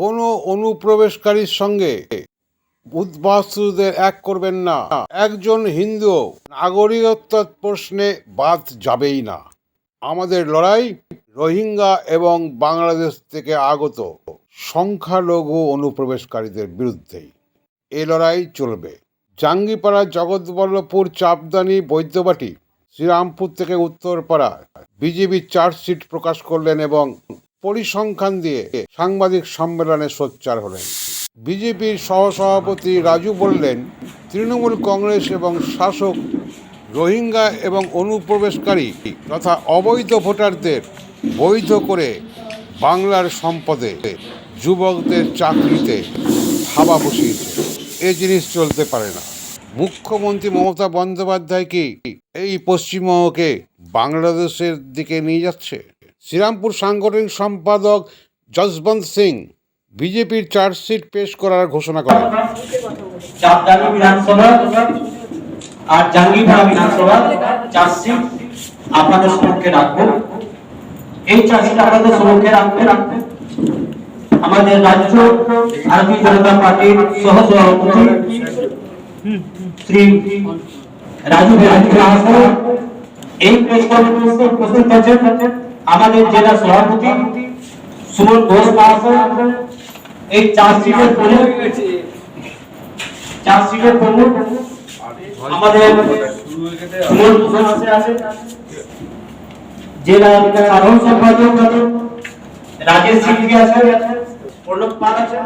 কোনো অনুপ্রবেশকারীর সঙ্গে। উদ্বাস্তুদের এক করবেন না। একজন হিন্দু নাগরিকত্ব প্রশ্নে বাদ যাবেই না। আমাদের লড়াই রোহিঙ্গা এবং বাংলাদেশ থেকে আগত সংখ্যালঘু অনুপ্রবেশকারীদের বিরুদ্ধেই। এ লড়াই চলবে। জাঙ্গিপাড়া জগৎবল্লভপুর চাপদানি বৈদ্যবাটি শ্রীরামপুর থেকে উত্তরপাড়া বিজেপি চার্জশিট প্রকাশ করলেন এবং পরিসংখ্যান দিয়ে সাংবাদিক সম্মেলনে সোচ্চার হলেন। বিজেপির সহসভাপতি রাজু বললেন, তৃণমূল কংগ্রেস এবং শাসক, রোহিঙ্গা এবং অনুপ্রবেশকারী তথা অবৈধ ভোটারদের বৈধ করে বাংলার সম্পদে যুবকদের চাকরিতে থাবা বসিয়েছে। এ জিনিস চলতে পারে না। মুখ্যমন্ত্রী মমতা বন্দ্যোপাধ্যায় কি এই পশ্চিমবঙ্গকে বাংলাদেশের দিকে নিয়ে যাচ্ছে? শ্রীরামপুর সাংগঠনিক সম্পাদক যশবন্ত সিং বিজেপির চার্জশিট পেশ করার ঘোষণা করেন। আর জাঙ্গিপাড়া বিধানসভা চার্জশিট আপনাদের সম্মুখে রাখব। এই চার্জশিট আপনাদের সম্মুখে রাখবে। রাখবে আমাদের রাজ্য ভারতীয় জনতা পার্টির সহ সভাপতি শ্রী রাজু বিহারী এই প্রেস কনফারেন্সে উপস্থিত আছেন। আমাদের জেলা সভাপতি সুমন ঘোষ মহাশয়, এই চার্জশিটের প্রমুখ চার্জশিটের প্রমুখ আমাদের সুমন ঘোষ আছেন। জেলা সাধারণ সম্পাদক রাজেশ পাল আছেন।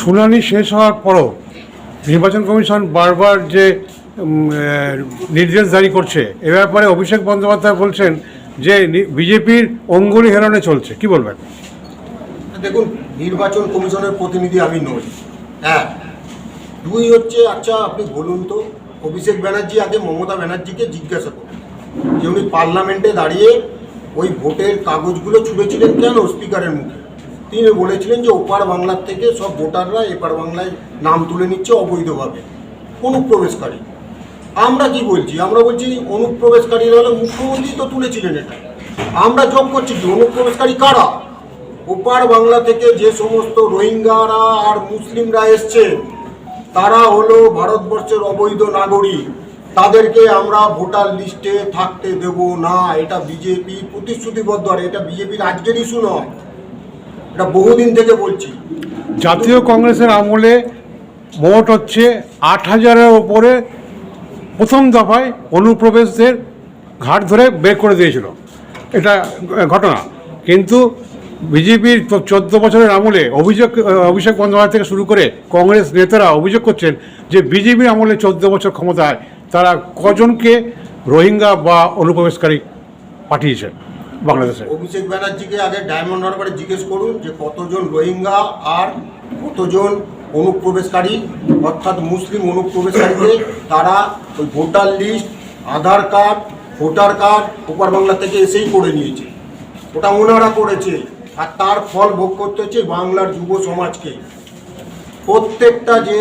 শুনানি শেষ হওয়ার পরও নির্বাচন কমিশন বারবার যে নির্দেশ জারি করছে, এ ব্যাপারে অভিষেক বন্দ্যোপাধ্যায় বলছেন যে বিজেপির অঙ্গুলি হেরণে চলছে, কি বলবেন? দেখুন, নির্বাচন কমিশনের প্রতিনিধি আমি নই। হ্যাঁ দুই হচ্ছে আচ্ছা আপনি বলুন তো, অভিষেক ব্যানার্জি আগে মমতা ব্যানার্জিকে জিজ্ঞাসা করুন। যে উনি পার্লামেন্টে দাঁড়িয়ে ওই ভোটের কাগজগুলো ছুঁড়েছিলেন কেন স্পিকারের মুখে? তিনি বলেছিলেন যে ওপার বাংলার থেকে সব ভোটাররা এপার বাংলায় নাম তুলে নিচ্ছে অবৈধভাবে। অনুপ্রবেশকারী আমরা কি বলছি? আমরা বলছি অনুপ্রবেশকারীরা হলে মুখ্যমন্ত্রী তো তুলেছিলেন এটা। আমরা যোগ করছি কি? অনুপ্রবেশকারী কারা? ওপার বাংলা থেকে যে সমস্ত রোহিঙ্গারা আর মুসলিমরা এসছে, তারা হলো ভারতবর্ষের অবৈধ নাগরিক। তাদেরকে আমরা ভোটার লিস্টে থাকতে দেব না। এটা বিজেপি প্রতিশ্রুতিবদ্ধ, আর এটা বিজেপির আজকের ইস্যু নয়। এটা বহুদিন থেকে বলছি। জাতীয় কংগ্রেসের আমলে মোট হচ্ছে আট হাজারের ওপরে প্রথম দফায় অনুপ্রবেশদের ঘাট ধরে বের করে দিয়েছিল। এটা ঘটনা। কিন্তু বিজেপির চোদ্দ বছরের আমলে অভিযোগ, অভিষেক বন্দ্যোপাধ্যায় থেকে শুরু করে কংগ্রেস নেতারা অভিযোগ করছেন যে বিজেপির আমলে চোদ্দ বছর ক্ষমতায় তারা কজনকে রোহিঙ্গা বা অনুপ্রবেশকারী পাঠিয়েছেন বাংলাদেশে। অভিষেক ব্যানার্জিকে আগে ডায়মন্ড হারবারে জিজ্ঞেস করুন যে কতজন রোহিঙ্গা আর কতজন অনুপ্রবেশকারী অর্থাৎ মুসলিম অনুপ্রবেশকারীকে তারা ওই voter list, Aadhaar card, voter card ওপার বাংলা থেকে এসেই করে নিয়েছে। ওটা ওনারা করেছে আর তার ফল ভোগ করতে হচ্ছে বাংলার যুব সমাজকে। প্রত্যেকটা যে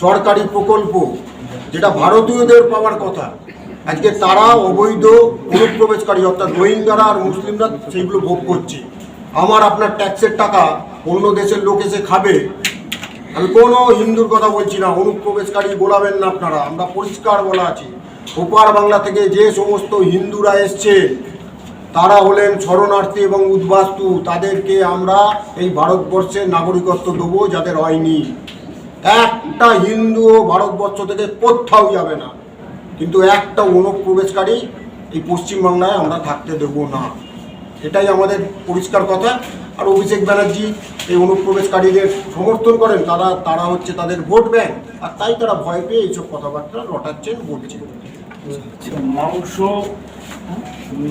সরকারি প্রকল্প, যেটা ভারতীয়দের পাওয়ার কথা, আজকে তারা অবৈধ অনুপ্রবেশকারী, অর্থাৎ রোহিঙ্গারা আর মুসলিমরা সেইগুলো ভোগ করছে। আমার আপনার ট্যাক্সের টাকা অন্য দেশের লোক এসে খাবে আমি কোনো হিন্দুর কথা বলছি না, অনুপ্রবেশকারী বলাবেন না আপনারা, আমরা পরিষ্কার বলা আছি। ওপার বাংলা থেকে যে সমস্ত হিন্দুরা এসছে, তারা হলেন শরণার্থী এবং উদ্বাস্তু। তাদেরকে আমরা এই ভারতবর্ষের নাগরিকত্ব দেবো যাদের হয়নি। একটা হিন্দু ভারতবর্ষ থেকে কোথাও যাবে না। কিন্তু একটা অনুপ্রবেশকারী এই পশ্চিমবাংলায় আমরা থাকতে দেব না। এটাই আমাদের পরিষ্কার কথা। আর অভিষেক ব্যানার্জি এই অনুপ্রবেশকারীদের সমর্থন করেন তারা তারা হচ্ছে তাদের ভোট ব্যাংক। আর তাই তারা ভয় পেয়ে এইসব কথাবার্তা রটাচ্ছেন বলছেন মাংস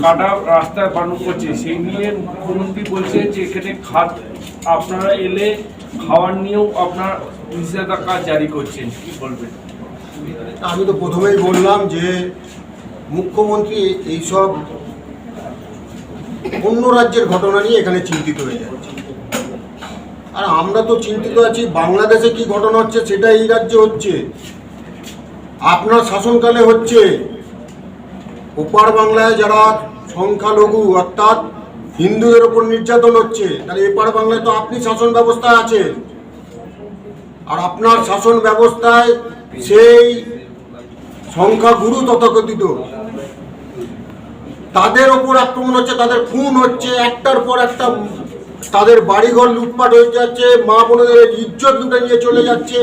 কাটা রাস্তায় বানানো করছে। সেই নিয়ে মুখ্যমন্ত্রী বলছে যে এখানে খাদ আপনারা এলে খাওয়ার নিয়েও আপনার নিষেধাজ্ঞা জারি করছেন কি বলবেন? আমি তো প্রথমেই বললাম যে মুখ্যমন্ত্রী এইসব অন্য রাজ্যের ঘটনা নিয়ে এখানে চিন্তিত হয়ে যাচ্ছে আর আমরা তো চিন্তিত আছি, বাংলাদেশে কি ঘটনা হচ্ছে সেটা এই রাজ্যে হচ্ছে। আপনার শাসনকালে হচ্ছে, ওপার বাংলায় যারা সংখ্যালঘু অর্থাৎ হিন্দুদের ওপর নির্যাতন হচ্ছে, তাহলে এপার বাংলায় তো আপনি শাসন ব্যবস্থায় আছেন। আর আপনার শাসন ব্যবস্থায় সেই সংখ্যাগুরু তথাকথিত। তাদের ওপর আক্রমণ হচ্ছে, তাদের খুন হচ্ছে, একটার পর একটা তাদের বাড়িঘর লুটপাট হয়ে যাচ্ছে, মা বোনদের ইজ্জত লুটে নিয়ে চলে যাচ্ছে।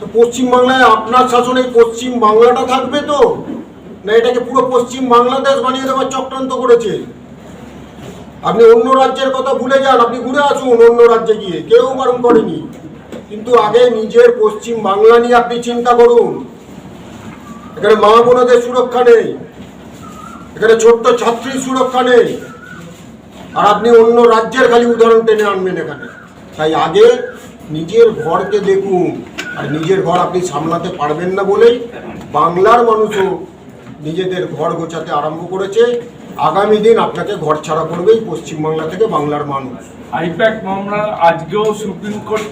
তো পশ্চিমবাংলায় আপনার শাসনে পশ্চিম বাংলাটা থাকবে তো? না এটাকে পুরো পশ্চিম বাংলাদেশ বানিয়ে দেওয়ার চক্রান্ত করেছে? আপনি অন্য রাজ্যের কথা ভুলে যান, আপনি ঘুরে আসুন অন্য রাজ্যে গিয়ে, কেউ বারণ করেনি। কিন্তু আগে নিজের পশ্চিম বাংলা নিয়ে আপনি চিন্তা করুন। এখানে মা বোনদের সুরক্ষা নেই। এখানে ছোট্ট ছাত্রীর সুরক্ষা নেই। আর আপনি অন্য রাজ্যের খালি উদাহরণ টেনে আনবেন এখানে। তাই আগে নিজের ঘরকে দেখুন। আর নিজের ঘর আপনি সামলাতে পারবেন না বলেই বাংলার মানুষও নিজেদের ঘর গোছাতে আরম্ভ করেছে। আগামী দিন আপনাকে ঘর ছাড়া করবেই পশ্চিমবাংলা থেকে বাংলার মানুষ। আইপ্যাক মামলা আজকেও সুপ্রিম কোর্ট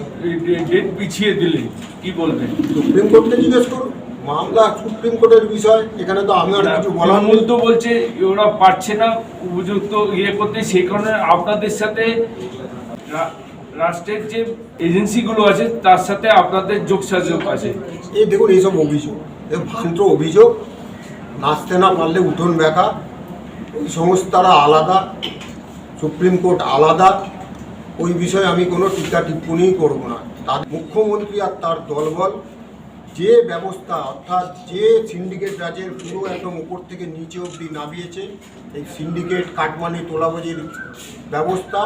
ডেট পিছিয়ে দিলে। কি বলবেন? সুপ্রিম কোর্টকে জিজ্ঞেস করুন। মামলা সুপ্রিম কোর্টের বিষয় এখানে তো আমি আর কিছু বলার নেই। তো বলছে ওরা পারছে না উপযুক্ত ইয়ে করতে সেই কারণে আপনাদের সাথে রাষ্ট্রের যে এজেন্সিগুলো আছে তার সাথে আপনাদের যোগসাযোগ আছে। এই দেখুন এইসব অভিযোগ ভ্রান্ত অভিযোগ নাচতে না পারলে উঠোন ব্যাখা ওই সংস্থারা আলাদা সুপ্রিম কোর্ট আলাদা ওই বিষয়ে আমি কোনো টিকা টিপ্পণী করব না। তার মুখ্যমন্ত্রী আর তার দলবল যে ব্যবস্থা, অর্থাৎ যে সিন্ডিকেট রাজের পুরো একদম উপর থেকে নিচে অবধি নামিয়েছে, এই সিন্ডিকেট কাটমানি তোলাবাজির ব্যবস্থা,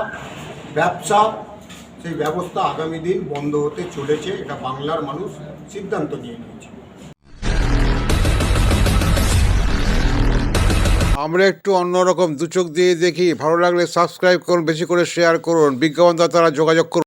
ব্যবসা, সেই ব্যবস্থা আগামী দিন বন্ধ হতে চলেছে, এটা বাংলার মানুষ সিদ্ধান্ত নিয়ে নিয়েছে। আমরা একটু অন্যরকম দু চোখ দিয়ে দেখি, ভালো লাগলে সাবস্ক্রাইব করুন, বেশি করে শেয়ার করুন, বিজ্ঞাপনদাতারা যোগাযোগ করুন।